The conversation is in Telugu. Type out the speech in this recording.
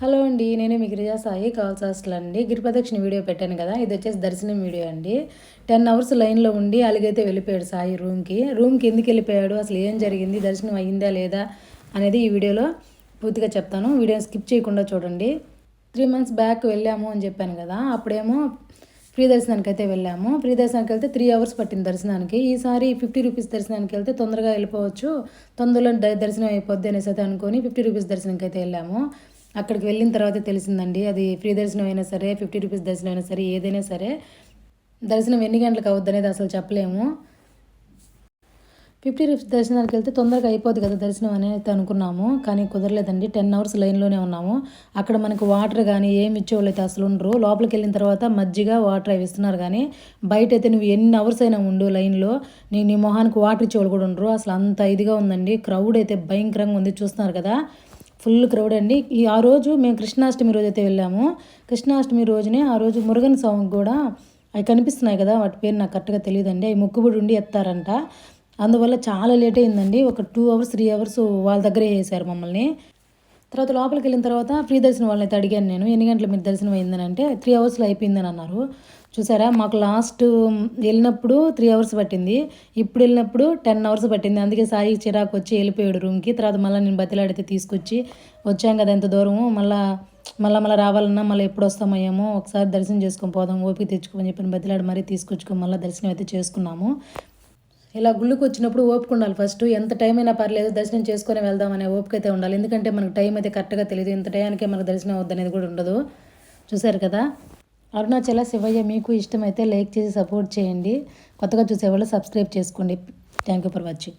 హలో అండి నేను మీ గిరిజా సాయి కాల్స్ హాస్టల్ అండి. గిరిప్రదక్షిణ వీడియో పెట్టాను కదా ఇది వచ్చేసి దర్శనం వీడియో అండి. టెన్ అవర్స్ లైన్లో ఉండి అలిగైతే వెళ్ళిపోయాడు సాయి రూమ్కి. రూమ్కి ఎందుకు వెళ్ళిపోయాడు అసలు ఏం జరిగింది దర్శనం అయ్యిందా లేదా అనేది ఈ వీడియోలో పూర్తిగా చెప్తాను. వీడియో స్కిప్ చేయకుండా చూడండి. త్రీ మంత్స్ బ్యాక్ వెళ్ళాము అని చెప్పాను కదా అప్పుడేమో ఫ్రీ దర్శనానికి అయితే వెళ్ళాము. ఫ్రీ దర్శనానికి వెళ్తే త్రీ అవర్స్ పట్టింది దర్శనానికి. ఈసారి ఫిఫ్టీ రూపీస్ దర్శనానికి వెళ్తే తొందరగా వెళ్ళిపోవచ్చు. తొందరలో దర్శనం అయిపోద్ది అనేసి అయితే అనుకొని ఫిఫ్టీ రూపీస్ దర్శనానికి అయితే వెళ్ళాము. అక్కడికి వెళ్ళిన తర్వాత తెలిసిందండి అది ఫ్రీ దర్శనం అయినా సరే ఫిఫ్టీ రూపీస్ దర్శనం అయినా సరే ఏదైనా సరే దర్శనం ఎన్ని గంటలకు అవుద్ది అనేది అసలు చెప్పలేము. ఫిఫ్టీ రూపీస్ దర్శనానికి వెళ్తే తొందరగా అయిపోద్ది కదా దర్శనం అనేది అనుకున్నాము కానీ కుదరలేదండి. టెన్ అవర్స్ లైన్లోనే ఉన్నాము. అక్కడ మనకు వాటర్ కానీ ఏమి ఇచ్చేవాళ్ళు అయితే అసలు ఉండరు. లోపలికి వెళ్ళిన తర్వాత మజ్జిగ వాటర్ అవి ఇస్తున్నారు కానీ బయట అయితే నువ్వు ఎన్ని అవర్స్ అయినా ఉండు లైన్లో నీ నీ మొహానికి వాటర్ ఇచ్చేవాళ్ళు కూడా ఉండరు. అసలు అంత ఇదిగా ఉందండి. క్రౌడ్ అయితే భయంకరంగా ఉంది. చూస్తున్నారు కదా ఫుల్ క్రౌడ్ అండి. ఈ ఆ రోజు మేము కృష్ణాష్టమి రోజు అయితే వెళ్ళాము. కృష్ణాష్టమి రోజునే ఆ రోజు మురుగన్ స్వామికి కూడా అవి కనిపిస్తున్నాయి కదా వాటి పేరు నాకు కరెక్ట్గా తెలియదండి. అవి మొక్కుబడి ఉండి ఎత్తారంట. అందువల్ల చాలా లేట్ అయిందండి. ఒక టూ అవర్స్ త్రీ అవర్స్ వాళ్ళ దగ్గరే వేసారు మమ్మల్ని. తర్వాత లోపలికి వెళ్ళిన తర్వాత ఫ్రీ దర్శనం వాళ్ళని అయితే అడిగాను నేను ఎన్ని గంటల మీరు దర్శనం అయిందని అంటే త్రీ అవర్స్లో అయిపోయిందని అన్నారు. చూసారా? మాకు లాస్ట్ వెళ్ళినప్పుడు త్రీ అవర్స్ పట్టింది. ఇప్పుడు వెళ్ళినప్పుడు టెన్ అవర్స్ పట్టింది. అందుకే సాయి చిరాకు వచ్చి వెళ్ళిపోయాడు రూమ్కి తర్వాత మళ్ళీ నేను బతిలాడితే తీసుకొచ్చి వచ్చాం కదా ఎంత దూరము. మళ్ళీ మళ్ళీ మళ్ళీ రావాలన్నా మళ్ళీ ఎప్పుడు వస్తామయ్యామో ఒకసారి దర్శనం చేసుకొని పోదాం ఓపిక తెచ్చుకోమని చెప్పి బతిలాడి మరీ తీసుకొచ్చుకొని మళ్ళీ దర్శనం అయితే చేసుకున్నాము. ఇలా గుళ్ళుకు వచ్చినప్పుడు ఓపిక ఉండాలి ఫస్ట్. ఎంత టైం అయినా పర్లేదు దర్శనం చేసుకొని వెళ్దాం అనే ఓపిక అయితే ఉండాలి. ఎందుకంటే మనకు టైం అయితే కరెక్ట్గా తెలియదు ఇంత టైంకే మనకు దర్శనం అవుద్ది కూడా ఉండదు. చూసారు కదా? అరుణాచల శివయ్య మీకు ఇష్టమైతే లైక్ చేసి సపోర్ట్ చేయండి. కొత్తగా చూసేవాళ్ళు సబ్స్క్రైబ్ చేసుకోండి. Thank you for watching